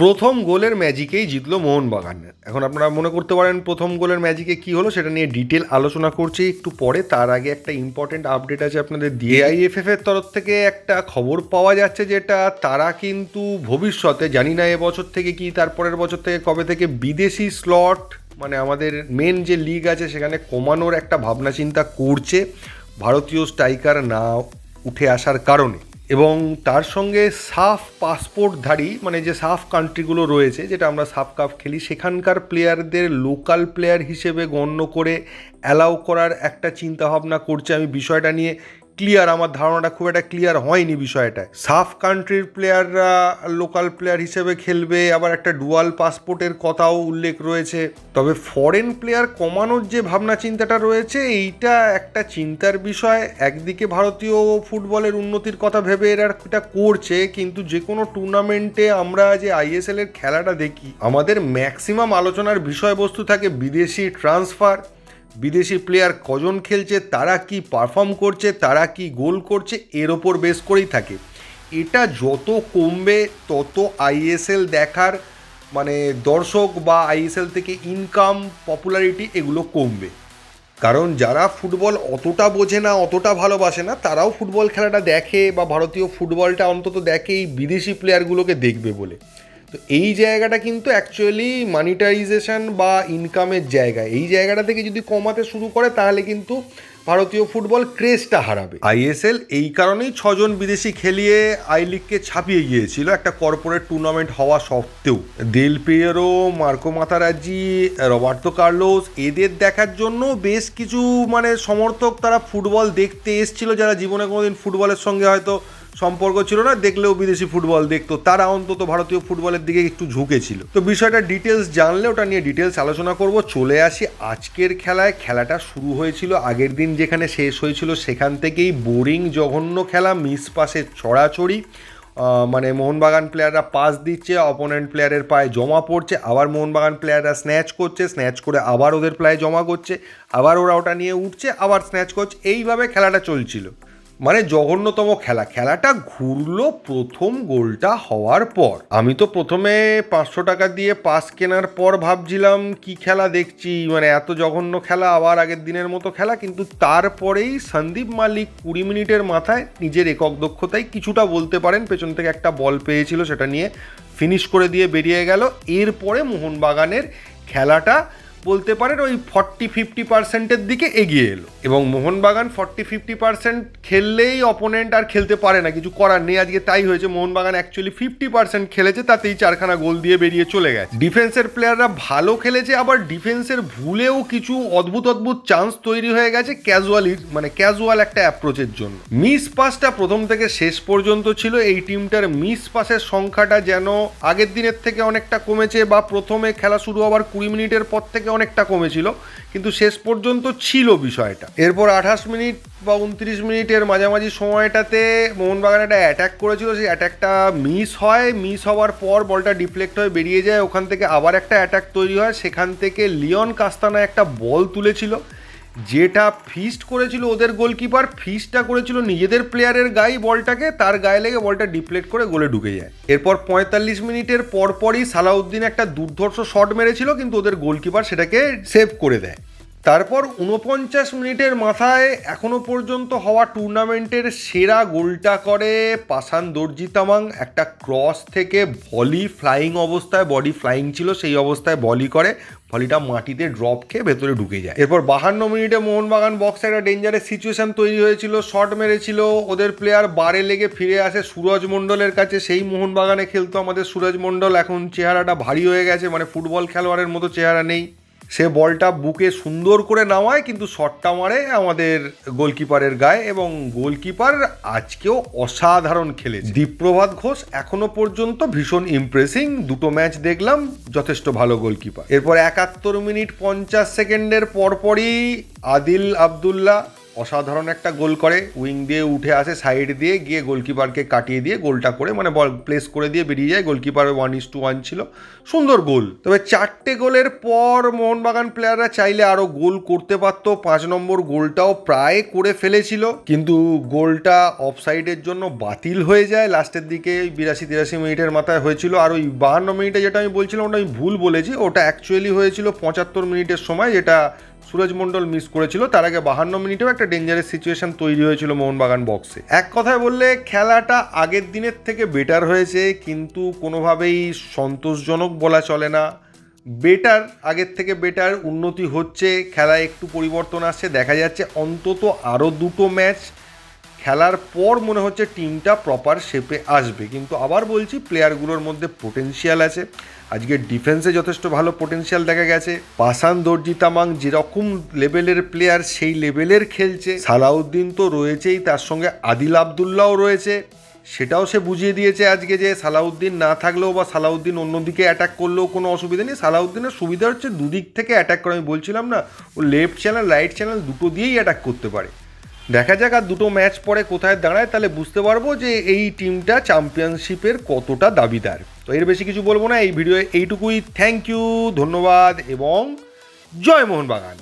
প্রথম গোলের ম্যাজিকেই জিতলো মোহনবাগান। এখন আপনারা মনে করতে পারেন প্রথম গোলের ম্যাজিকে কি হলো সেটা নিয়ে ডিটেল আলোচনা করছি একটু পরে। তার আগে একটা ইম্পর্টেন্ট আপডেট আছে আপনাদের দিয়ে এর তরফ থেকে। একটা খবর পাওয়া যাচ্ছে যেটা তারা কিন্তু ভবিষ্যতে, জানি না এবছর থেকে কি, তারপরের বছর থেকে কবে থেকে বিদেশি স্লট মানে আমাদের মেন যে লিগ আছে সেখানে কমানোর একটা ভাবনা চিন্তা করছে। ভারতীয় স্ট্রাইকার না উঠে আসার কারণে। এবং তার সঙ্গে সাফ পাসপোর্টধারী মানে যে সাফ কান্ট্রিগুলো রয়েছে, যেটা আমরা সাফ কাপ খেলি, সেখানকার প্লেয়ারদের লোকাল প্লেয়ার হিসেবে গণ্য করে অ্যালাউ করার একটা চিন্তাভাবনা করছে। আমি বিষয়টা নিয়ে ক্লিয়ার আমার ধারণাটা খুব একটা ক্লিয়ার হয়নি বিষয়টায়। সাফ কান্ট্রির প্লেয়াররা লোকাল প্লেয়ার হিসেবে খেলবে, আবার একটা ডুয়াল পাসপোর্টের কথাও উল্লেখ রয়েছে। তবে ফরেন প্লেয়ার কমানোর যে ভাবনা চিন্তাটা রয়েছে, এইটা একটা চিন্তার বিষয়। একদিকে ভারতীয় ফুটবলের উন্নতির কথা ভেবে এরা এটা করছে, কিন্তু যে কোনো টুর্নামেন্টে আমরা যে আইএসএল এর খেলাটা দেখি, আমাদের ম্যাক্সিমাম আলোচনার বিষয়বস্তু থাকে বিদেশি ট্রান্সফার বিদেশি প্লেয়ার কজন খেলছে, তারা কি পারফর্ম করছে, তারা কি গোল করছে, এর ওপর বেস করেই থাকে। এটা যত কমবে, তত আইএসএল দেখার মানে দর্শক বা আইএসএল থেকে ইনকাম পপুলারিটি এগুলো কমবে। কারণ যারা ফুটবল অতটা বোঝে না, অতটা ভালোবাসে না, তারাও ফুটবল খেলাটা দেখে বা ভারতীয় ফুটবলটা অন্তত দেখে এই বিদেশি প্লেয়ারগুলোকে দেখবে বলে। তো এই জায়গাটা কিন্তু অ্যাকচুয়ালি মানিটাইজেশন বা ইনকামের জায়গা। এই জায়গাটা থেকে যদি কমাতে শুরু করে, তাহলে কিন্তু ভারতীয় ফুটবল ক্রেজটা হারাবে। আইএসএল এই কারণেই ছজন বিদেশি খেলিয়ে আই লিগকে ছাপিয়ে গিয়েছিল। একটা কর্পোরেট টুর্নামেন্ট হওয়া সত্ত্বেও। Del Piero Marco Materazzi Roberto Carlos এদের দেখার জন্য বেশ কিছু মানে সমর্থক তারা ফুটবল দেখতে এসছিল, যারা জীবনে কোনোদিন ফুটবলের সঙ্গে হয়তো সম্পর্ক ছিল না, দেখলেও বিদেশি ফুটবল দেখতো। তারা অন্তত ভারতীয় ফুটবলের দিকে একটু ঝুঁকেছিল। তো বিষয়টা ডিটেলস জানলে, ওটা নিয়ে ডিটেলস আলোচনা করব। চলে আসি আজকের খেলায়। খেলাটা শুরু হয়েছিল আগের দিন যেখানে শেষ হয়েছিল, সেখান থেকেই বোরিং জঘন্য খেলা মিস পাসে ছড়াছড়ি। মানে মোহনবাগান প্লেয়াররা পাস দিচ্ছে অপোনেন্ট প্লেয়ারের পায়ে জমা পড়ছে, আবার মোহনবাগান প্লেয়াররা স্ন্যাচ করছে স্ন্যাচ করে আবার ওদের পায়ে জমা করছে, আবার ওরা ওটা নিয়ে উঠছে, আবার স্ন্যাচ করছে। এইভাবে খেলাটা চলছিল। মানে জঘন্যতম খেলা। খেলাটা ঘুরলো প্রথম গোলটা হওয়ার পর। আমি তো প্রথমে পাঁচশো টাকা দিয়ে পাস কেনার পর ভাবছিলাম, কি খেলা দেখছি? মানে এত জঘন্য খেলা, আবার আগের দিনের মতো খেলা, কিন্তু তারপরেই সন্দীপ মালিক কুড়ি মিনিটের মাথায় নিজের একক দক্ষতায় কিছুটা বলতে পারেন। পেছন থেকে একটা বল পেয়েছিল সেটা নিয়ে ফিনিশ করে দিয়ে বেরিয়ে গেল। এরপরে মোহনবাগানের খেলাটা বলতে পারেন ওই ফর্টি ফিফটি পার্সেন্টের দিকে এগিয়ে এলো। এবং মোহনবাগান ফর্টি ফিফটি পার্সেন্ট খেললেই অপোনেন্ট আর খেলতে পারে না, কিছু করার নেই। আজকে তাই হয়েছে, মোহনবাগান অ্যাকচুয়ালি ফিফটি পার্সেন্ট খেলেছে, তাতেই চারখানা গোল দিয়ে বেরিয়ে চলে গেছে। ডিফেন্সের প্লেয়াররা ভালো খেলেছে, আবার ডিফেন্সের ভুলেও কিছু অদ্ভুত অদ্ভুত চান্স তৈরি হয়ে গেছে ক্যাজুয়ালি মানে ক্যাজুয়াল একটা অ্যাপ্রোচের জন্য। মিস পাসটা প্রথম থেকে শেষ পর্যন্ত ছিল, এই টিমটার মিস পাসের সংখ্যাটা যেন আগের দিনের থেকে অনেকটা কমেছে, বা প্রথমে খেলা শুরু হওয়ার কুড়ি মিনিটের পর থেকে অনেকটা কমেছিল, কিন্তু শেষ পর্যন্ত ছিল বিষয়টা। এরপর আঠাশ মিনিট বা উনত্রিশ মিনিটের মাঝামাঝি সময়টাতে মোহনবাগান একটা অ্যাট্যাক করেছিল, সেই অ্যাট্যাকটা মিস হয়। মিস হওয়ার পর বলটা ডিফ্লেক্ট হয়ে বেরিয়ে যায়, ওখান থেকে আবার একটা অ্যাট্যাক তৈরি হয়। সেখান থেকে লিওন কাস্তানা একটা বল তুলেছিল। যেটা ফিস্ট করেছিল ওদের গোলকিপার ফিস্টটা করেছিল নিজেদের প্লেয়ারের গায়ে বলটাকে, তার গায়ে লেগে বলটা ডিপ্লেট করে গোলে ঢুকে যায়। এরপর পঁয়তাল্লিশ মিনিটের পরপরই সালাউদ্দিন একটা দুর্ধর্ষ শট মেরেছিল, কিন্তু ওদের গোলকিপার সেটাকে সেভ করে দেয়। তারপর উনপঞ্চাশ মিনিটের মাথায় এখনও পর্যন্ত হওয়া টুর্নামেন্টের সেরা গোলটা করে পাসান দর্জিতামাং। একটা ক্রস থেকে ভলি ফ্লাইং অবস্থায়, বডি ফ্লাইং ছিল, সেই অবস্থায় বলি করে, ভলিটা মাটিতে ড্রপ খেয়ে ভেতরে ঢুকে যায়। এরপর বাহান্ন মিনিটে মোহনবাগান বক্সে একটা ডেঞ্জারের সিচুয়েশন তৈরি হয়েছিল, শট মেরেছিল, ওদের প্লেয়ার বারে লেগে ফিরে আসে সুরজ মণ্ডলের কাছে। সেই মোহনবাগানে খেলতো আমাদের সুরজ মণ্ডল, এখন চেহারাটা ভারী হয়ে গেছে মানে ফুটবল খেলোয়াড়ের মতো চেহারা নেই। সে বলটা বুকে সুন্দর করে নামায়, কিন্তু শটটা মারে আমাদের গোলকিপারের গায়ে এবং গোলকিপার আজকেও অসাধারণ খেলে দীপ্রভাত ঘোষ এখনও পর্যন্ত ভীষণ ইমপ্রেসিং দুটো ম্যাচ দেখলাম, যথেষ্ট ভালো গোলকিপার। এরপর একাত্তর মিনিট পঞ্চাশ সেকেন্ডের পরপরই আদিল আবদুল্লাহ অসাধারণ একটা গোল করে। উইং দিয়ে উঠে আসে সাইড দিয়ে গিয়ে গোলকিপারকে কাটিয়ে দিয়ে গোলটা করে মানে বল প্লেস করে দিয়ে বেরিয়ে যায়। Goalkeeper one is two one ছিল। সুন্দর গোল। তবে চারটে গোলের পর মোহনবাগান প্লেয়াররা চাইলে আরও গোল করতে পারতো। পাঁচ নম্বর গোলটাও প্রায় করে ফেলেছিল। কিন্তু গোলটা অফসাইডের জন্য বাতিল হয়ে যায়। লাস্টের দিকে বিরাশি তিরাশি মিনিটের মাথায় হয়েছিল। আর ওই বাহান্ন মিনিটে যেটা আমি বলছিলাম, ওটা আমি ভুল বলেছি। ওটা অ্যাকচুয়ালি হয়েছিল পঁচাত্তর মিনিটের সময়, যেটা সুরজ মণ্ডল মিস করেছিল, তার আগে বাহান্ন মিনিটেও একটা ডেঞ্জারাস সিচুয়েশন তৈরি হয়েছিল মোহনবাগান বক্সে এক কথায় বললে, খেলাটা আগের দিনের থেকে বেটার হয়েছে, কিন্তু কোনোভাবেই সন্তোষজনক বলা চলে না। বেটার আগের থেকে বেটার উন্নতি হচ্ছে, খেলায় একটু পরিবর্তন আসছে, দেখা যাচ্ছে অন্তত আরও দুটো ম্যাচ খেলার পর মনে হচ্ছে টিমটা প্রপার শেপে আসবে। কিন্তু আবার বলছি প্লেয়ারগুলোর মধ্যে পোটেনশিয়াল আছে। আজকে ডিফেন্সে যথেষ্ট ভালো পোটেনশিয়াল দেখা গেছে। পাসান দর্জি তামাং যেরকম লেভেলের প্লেয়ার সেই লেভেলের খেলছে। সালাউদ্দিন তো রয়েছেই, তার সঙ্গে আদিল আবদুল্লাও রয়েছে। সেটাও সে বুঝিয়ে দিয়েছে আজকে যে সালাউদ্দিন না থাকলেও বা সালাউদ্দিন অন্যদিকে অ্যাটাক করলেও কোনো অসুবিধা নেই। সালাউদ্দিনের সুবিধা হচ্ছে দুদিক থেকে অ্যাটাক করে। আমি বলছিলাম না, ও লেফট চ্যানেল রাইট চ্যানেল দুটো দিয়েই অ্যাটাক করতে পারে। দেখা যাক আর দুটো ম্যাচ পরে কোথায় দাঁড়ায়, তাহলে বুঝতে পারব যে এই টিমটা চ্যাম্পিয়নশিপের কতটা দাবিদার। তো এর বেশি কিছু বলব না, এই ভিডিও এইটুকুই। থ্যাংক ইউ ধন্যবাদ, এবং জয় মোহনবাগান।